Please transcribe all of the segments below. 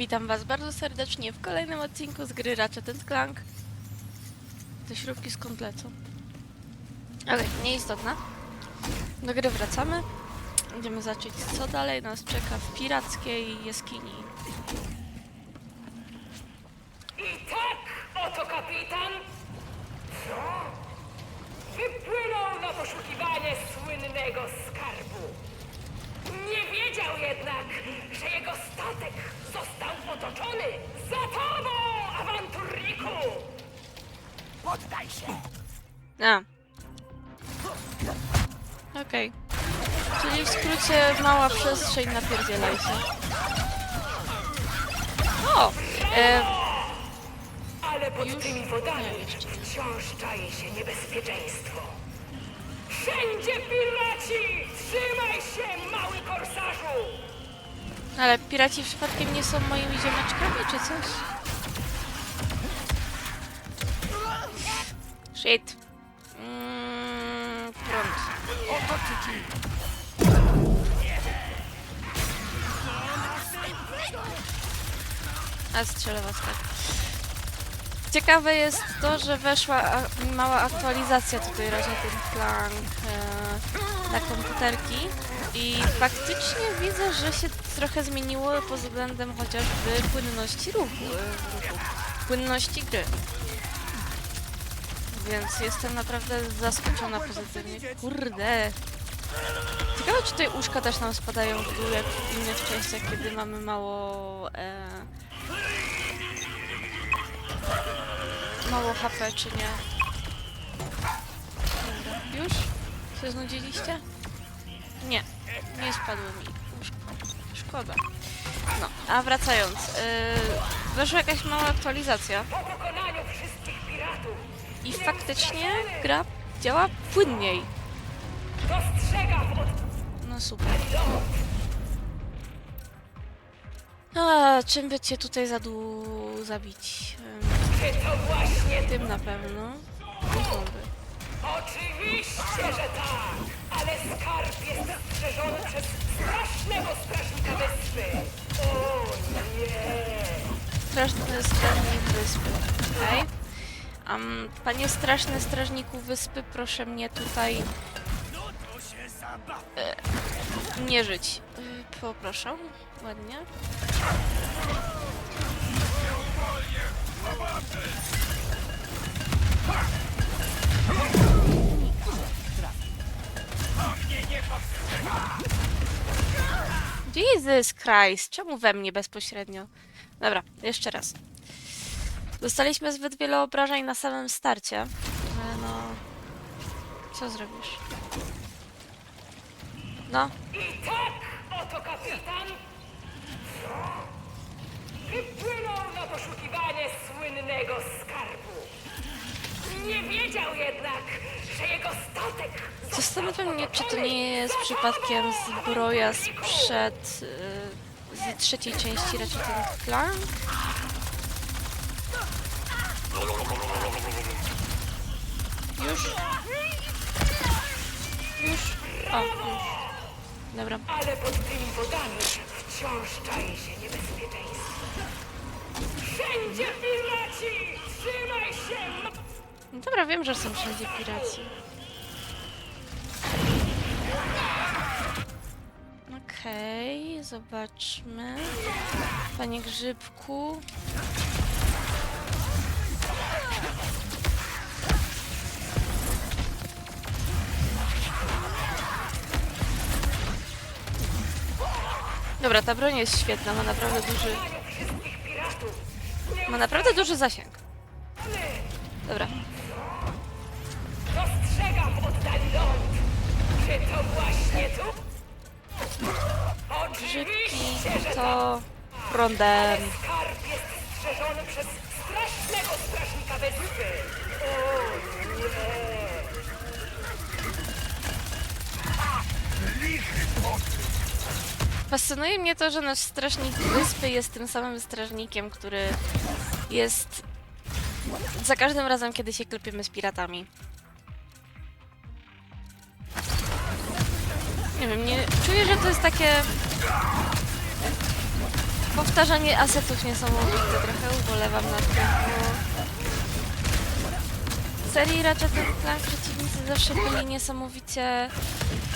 Witam Was bardzo serdecznie w kolejnym odcinku z gry Ratchet Clank. Te śrubki skąd lecą? Ale nieistotne. Do gry wracamy. Będziemy zacząć co dalej nas czeka w pirackiej jaskini. A. Okej. Czyli w skrócie mała przestrzeń napierdzielaj się. O! E, Ale pod Już? tymi wodami Nie, jeszcze nie. wciąż czai się niebezpieczeństwo. Wszędzie piraci! Trzymaj się, mały korsarzu! ale piraci przypadkiem nie są moimi ziomeczkami, czy coś? Shit. Mm, prąd. A strzelę was tak. Ciekawe jest to, że weszła mała aktualizacja tutaj Ratchet Clank e, na komputerki i faktycznie widzę, że się trochę zmieniło pod względem chociażby płynności ruchu, e, ruchu płynności gry. Więc jestem naprawdę zaskoczona pozytywnie. Kurde! Ciekawe, czy tutaj uszka też nam spadają w dół, jak w innych częściach, kiedy mamy mało... E, mało HP, czy nie? Dobra. Już? Się znudziliście? Nie, nie spadły mi uszka. Szkoda. No, a wracając. Yy, weszła jakaś mała aktualizacja i faktycznie gra działa płynniej. No super. A, czym by cię tutaj zadu... zabić? Właśnie Tym na pewno. Bomby. Oczywiście, że tak! Ale skarb jest strzeżony przez strasznego strażnika wyspy! O nie! Straszny strażnik wyspy. Okej. Am, panie straszny strażniku wyspy, proszę mnie tutaj e, nie żyć. E, poproszę. Ładnie. Jesus Christ, czemu we mnie bezpośrednio? Dobra, jeszcze raz. Dostaliśmy zbyt wiele obrażeń na samym starcie, ale no... Co zrobisz? No, I tak oto kapitan wypłynął na poszukiwanie słynnego skarbu. Nie wiedział jednak, że jego statek zastanawiam mnie, czy to nie jest przypadkiem zbroja sprzed... Yy, z trzeciej części Ratchet Clank? Już? Już? O, już. Dobra. Ale pod tymi wodami wciąż czai się niebezpieczeństwo. Wszędzie piraci! Trzymaj się! No dobra, wiem, że są wszędzie piraci. Okej, zobaczmy. Panie Grzybku. Dobra, ta broń jest świetna, ma naprawdę duży, ma naprawdę duży zasięg. Dobra, Dostrzegam oddali ląd! Czy to właśnie tu? Oczywiście, że tak! to prądem. Skarb jest strzeżony przez strasznego strażnika wyspy! O nie! Fascynuje mnie to, że nasz strażnik wyspy jest tym samym strażnikiem, który jest za każdym razem, kiedy się klepiemy z piratami. Nie wiem, nie czuję, że to jest takie powtarzanie asetów niesamowite, trochę ubolewam nad tym, bo w serii Ratchet Clank przeciwnicy zawsze byli niesamowicie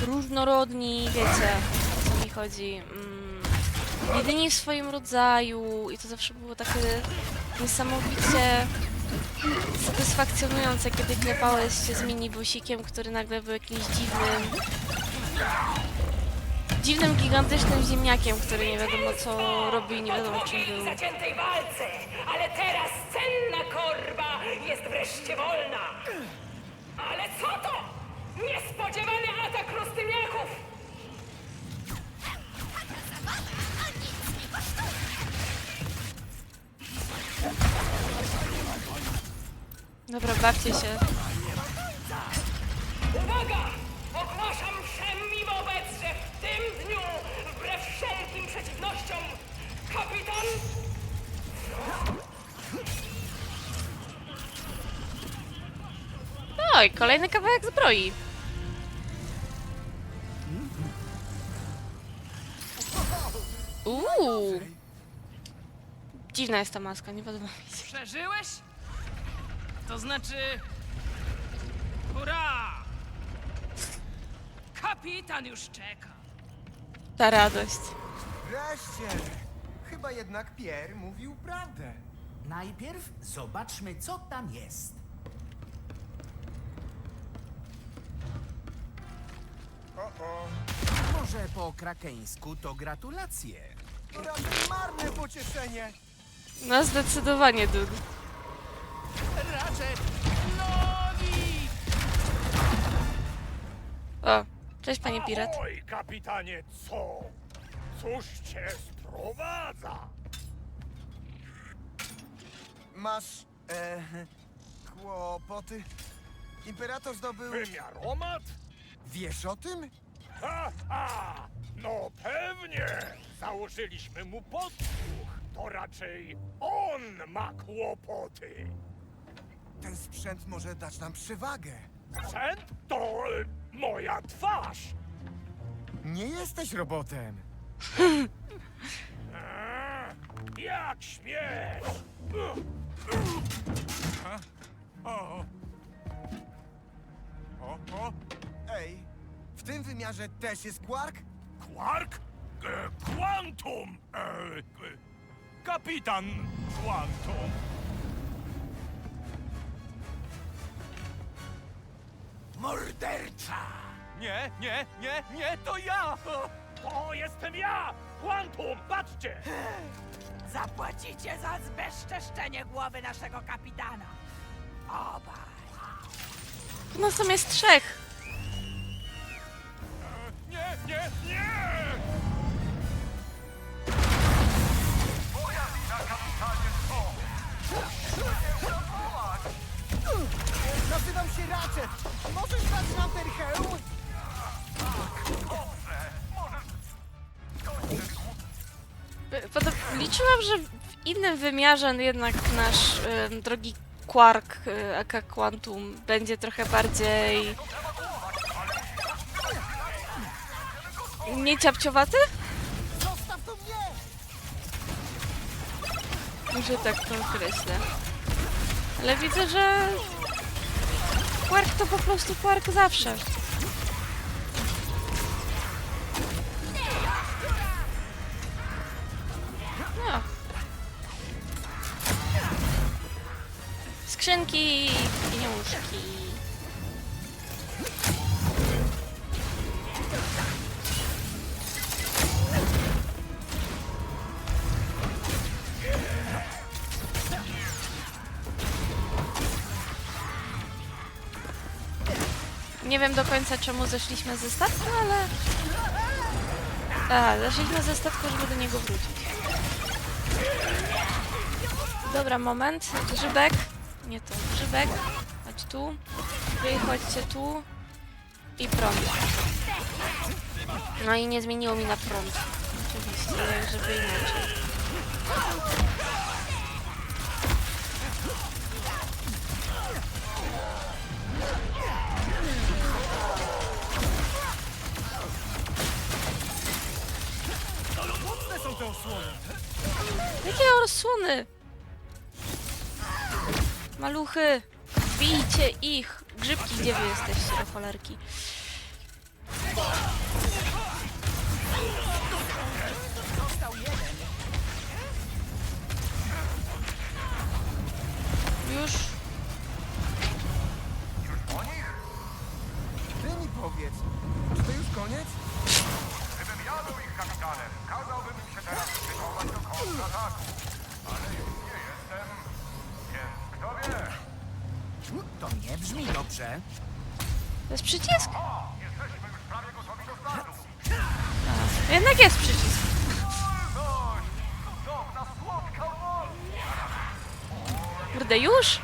różnorodni, wiecie chodzi. Mm, jedyni w swoim rodzaju i to zawsze było takie niesamowicie satysfakcjonujące, kiedy klepałeś się z minibusikiem, który nagle był jakimś dziwnym dziwnym, gigantycznym ziemniakiem, który nie wiadomo co robi, nie wiadomo czym był. zaciętej walce, ale teraz cenna korba jest wreszcie wolna. Ale co to? Niespodziewany atak roztymiaków! Dobra, bawcie się. Uwaga! Ogłaszam wszem i wobec, że w tym dniu, wbrew wszelkim przeciwnościom, kapitan Oj, kolejny kawałek zbroi. Uuu. Dziwna jest ta maska, nie podoba mi się. Przeżyłeś? To znaczy... Hurra! Kapitan już czeka. Ta radość. Wreszcie! Chyba jednak Pierre mówił prawdę. Najpierw zobaczmy, co tam jest. O, o. Może po krakeńsku to gratulacje. To raczej marne pocieszenie. No zdecydowanie, dude. Ratchet! Nowi! O, cześć panie pirat. Oj, kapitanie, co? Cóż cię sprowadza? Masz... E, kłopoty? Imperator zdobył... Wymiaromat? Wiesz o tym? Ha, ha! No pewnie! Założyliśmy mu podsłuch. To raczej on ma kłopoty. Ten sprzęt może dać nam przewagę. Sprzęt to e, moja twarz. Nie jesteś robotem. Jak śmiesz! O. O, o. Ej, w tym wymiarze też jest Quark? Quark? E, Quantum! E, e, kapitan Quantum. Morderca! Nie, nie, nie, nie, to ja! To jestem ja! Quantum, patrzcie! Zapłacicie za zbezczeszczenie głowy naszego kapitana. Obaj. Nas tam jest trzech. Nie, nie, nie! Nazywam się Ratchet. Możesz dać nam ten hełm? Liczyłam, że w innym wymiarze jednak nasz em, drogi Quark, y, aka Quantum, będzie trochę bardziej... Nie ciapciowaty? Zostaw to mnie! Może tak to określę. Ale widzę, że... Quark to po prostu Quark zawsze. No. Skrzynki, pieniążki. Nie wiem do końca czemu zeszliśmy ze statku, ale... A, zeszliśmy ze statku, żeby do niego wrócić. Dobra, moment. Grzybek. Nie to. Grzybek. Chodź tu. Wy chodźcie tu. I prąd. No i nie zmieniło mi na prąd. Oczywiście, żeby inaczej. Strony! Maluchy! Bijcie ich! Grzybki, gdzie wy jesteście, do cholerki? Brzmi dobrze. To jest przycisk? O, jesteśmy już prawie gotowi do startu. A, jednak jest przycisk. Wolność! Cudowna, słodka wolność! Kurde, już?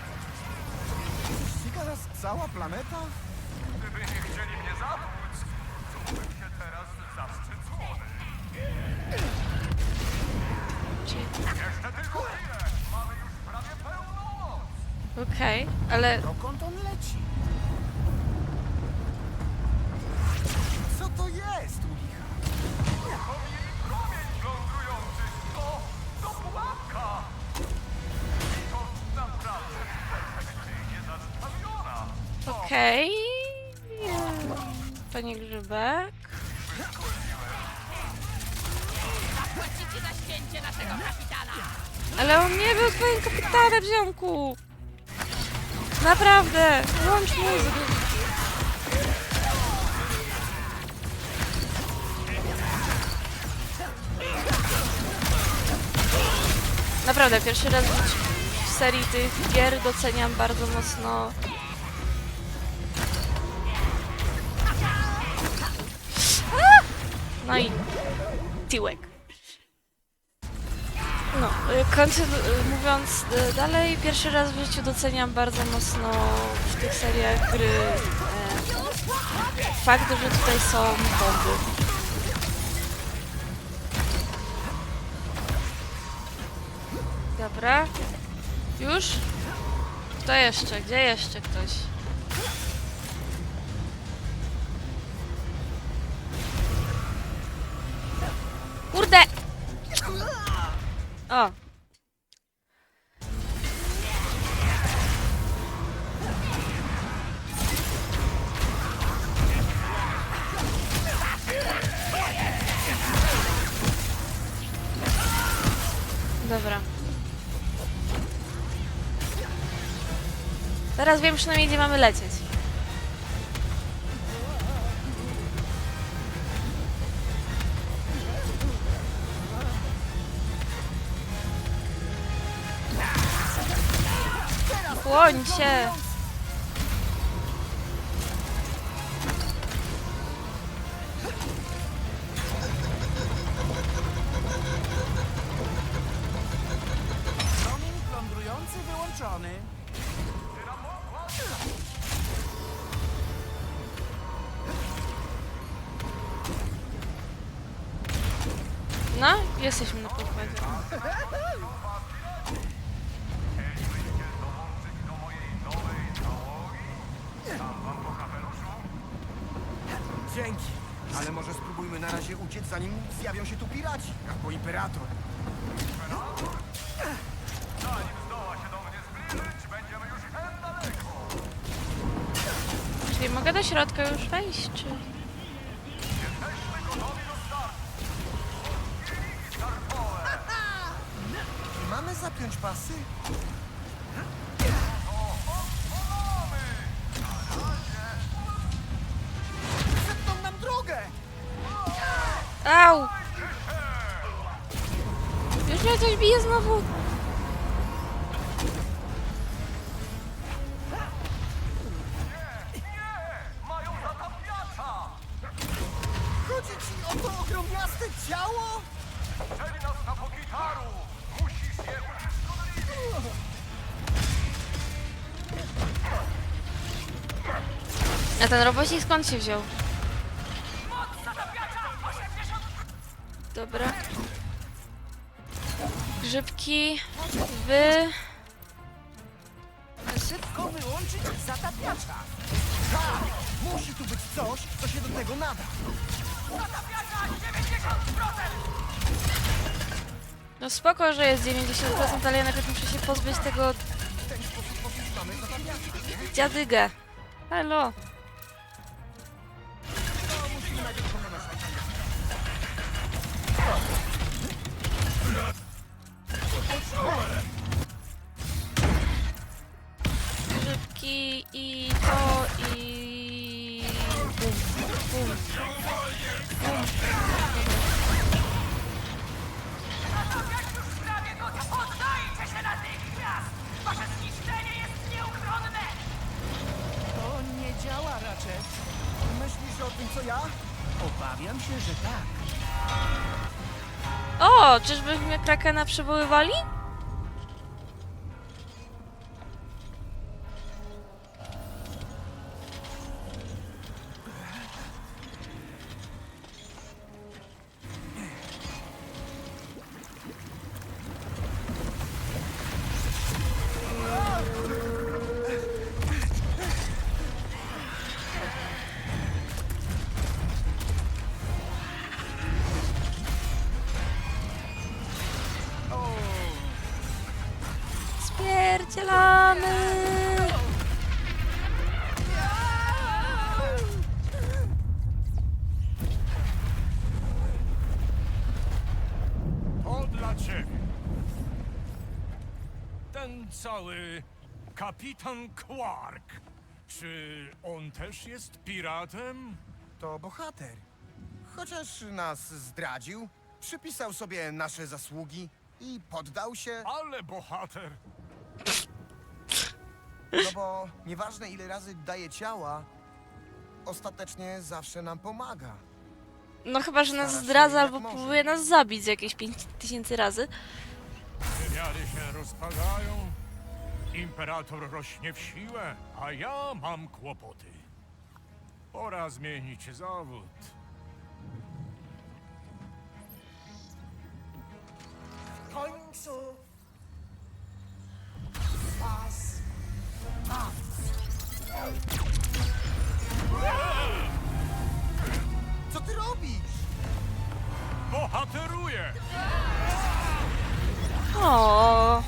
Okej. Panie Grzybek. Ale on nie był twoim kapitanem, ziomku! Naprawdę! Włącz muzykę! Naprawdę, pierwszy raz w serii tych gier doceniam bardzo mocno No i tyłek. No, y, y, mówiąc y, dalej, pierwszy raz w życiu doceniam bardzo mocno w tych seriach gry e, fakt, że tutaj są bomby. Dobra. Już? Kto jeszcze? Gdzie jeszcze ktoś? Dobra. Teraz wiem przynajmniej gdzie mamy lecieć. Się! Promień plądrujący wyłączony. No, jesteśmy na pokładzie. Dzięki. Ale może spróbujmy na razie uciec, zanim zjawią się tu piraci, albo imperator. Zanim zdoła się do mnie zbliżyć, będziemy już hen daleko. Czyli mogę do środka już wejść, czy... Jesteśmy gotowi do startu. Mamy zapiąć pasy? Bije znowu. Chodzi ci o to ogromniaste ciało? Chcieli nas na pokitaru! Musisz je usprawiedliwić! A ten robocik skąd się wziął? Grzybki, wy... Szybko wyłączyć zatapiacza. Tak! Musi tu być coś, co się do tego nada. No spoko, że jest 90%, ale ja najpierw muszę się pozbyć tego W dziadygę. Halo. O, czyżbyśmy Krakena przywoływali? Spierdzielamy! To dla ciebie. Ten cały kapitan Quark. Czy on też jest piratem? To bohater. Chociaż nas zdradził, przypisał sobie nasze zasługi i poddał się, Ale bohater. No bo nieważne ile razy daje ciała, ostatecznie zawsze nam pomaga. No chyba, że nas Stara się zdradza jak albo może. próbuje nas zabić z jakieś 5000 razy. Wymiary się rozpadają. Imperator rośnie w siłę, a ja mam kłopoty. Pora zmienić zawód. W końcu was Co ty robisz? Bohateruję! O.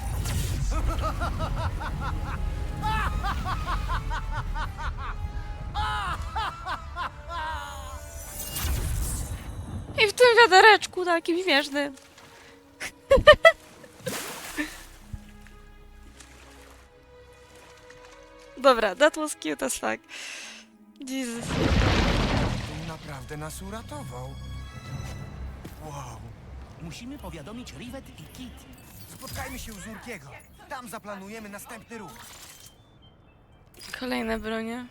I w tym wiadereczku takim śmiesznym. Dobra, that was cute as fuck. Jesus. Naprawdę nas uratował. Wow. Musimy powiadomić Rivet i Kit. Spotkajmy się u Zurkiego. Tam zaplanujemy następny ruch. Kolejne bronie.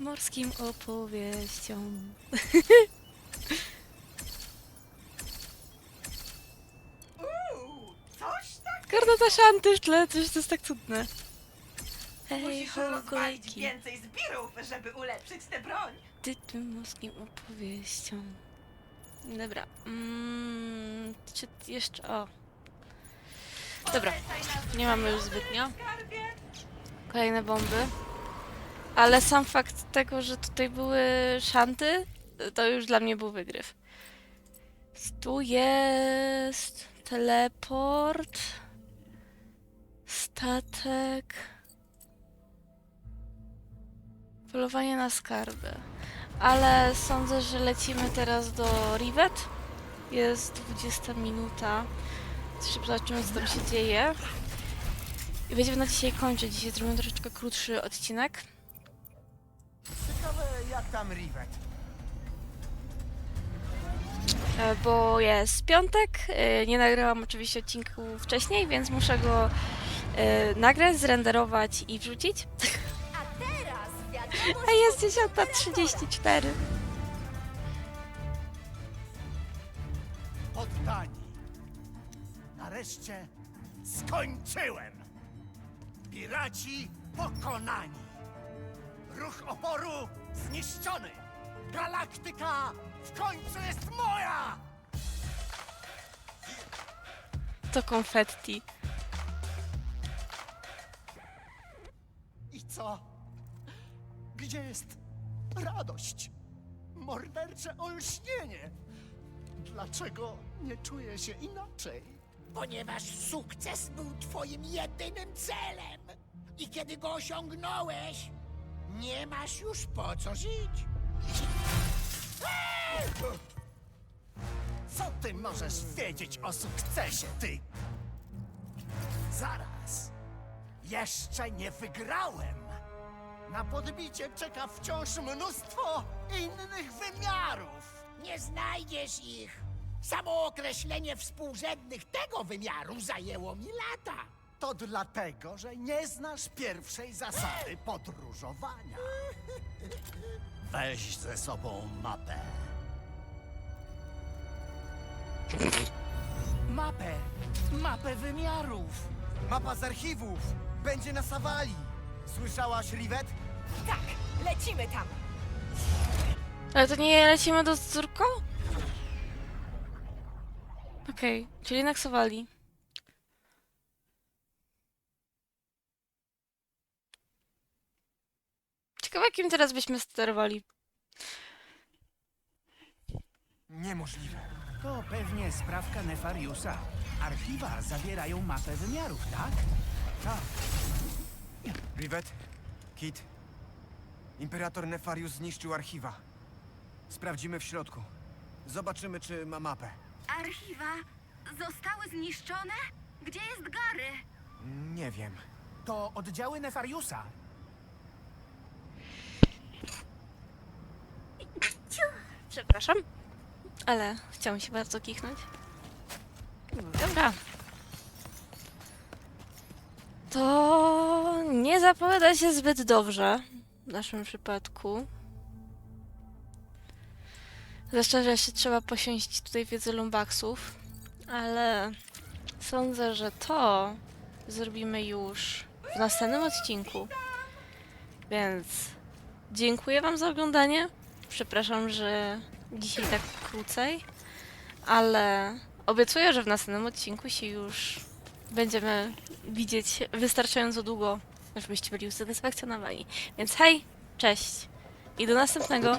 Morskim opowieścią. Karta szanty w tle, coś to jest tak cudne. Hej, musisz ho, rozwalić kolejki. więcej zbirów, żeby ulepszyć tę broń. Ty tym morskim opowieścią. Dobra. Mm, czy jeszcze. O. Dobra, nie mamy już zbytnio. Skarbie. Kolejne bomby. Ale sam fakt tego, że tutaj były szanty, to już dla mnie był wygryw. Tu jest teleport, statek, polowanie na skarby. Ale sądzę, że lecimy teraz do Rivet. Jest 20 minuta. Szybko zobaczymy, co tam się dzieje. I będziemy na dzisiaj kończyć. Dzisiaj zrobimy troszeczkę krótszy odcinek. Ciekawe jak tam Rivet. E, bo jest piątek. e, Nie nagrałam oczywiście odcinku wcześniej, więc muszę go e, nagrać, zrenderować i wrzucić. A teraz wiadomo, A jest 10.34. Poddani. Nareszcie skończyłem. Piraci pokonani. Ruch oporu zniszczony. Galaktyka w końcu jest moja! To konfetti. Co? Gdzie jest radość? mordercze olśnienie. Dlaczego nie czuję się inaczej? Ponieważ sukces był twoim jedynym celem. I kiedy go osiągnąłeś, nie masz już po co żyć. Co ty możesz wiedzieć o sukcesie, ty? Zaraz. Jeszcze nie wygrałem. Na podbicie czeka wciąż mnóstwo innych wymiarów. Nie znajdziesz ich. Samo określenie współrzędnych tego wymiaru zajęło mi lata. To dlatego, że nie znasz pierwszej zasady podróżowania. Weź ze sobą mapę. Mapę! Mapę wymiarów! Mapa z archiwów! Będzie na Sawali! Słyszałaś, Rivet? Tak, lecimy tam. Ale to nie lecimy do Zurko? Okej, czyli naksowali. Ciekawe, kim teraz byśmy sterowali. Niemożliwe. To pewnie sprawka Nefariusa. Archiwa zawierają mapę wymiarów? Tak. Rivet? Kit? Imperator Nefarius zniszczył archiwa. Sprawdzimy w środku. Zobaczymy, czy ma mapę. Archiwa zostały zniszczone? Gdzie jest Gary? Nie wiem. To oddziały Nefariusa. Przepraszam, ale chciałam się bardzo kichnąć. Dobra. To nie zapowiada się zbyt dobrze w naszym przypadku. Zwłaszcza, że się trzeba posiąść tutaj wiedzę lumbaksów, ale sądzę, że to zrobimy już w następnym odcinku. Więc dziękuję Wam za oglądanie. Przepraszam, że dzisiaj tak krócej, ale obiecuję, że w następnym odcinku się już będziemy widzieć wystarczająco długo, żebyście byli usatysfakcjonowani. Więc hej, cześć i do następnego!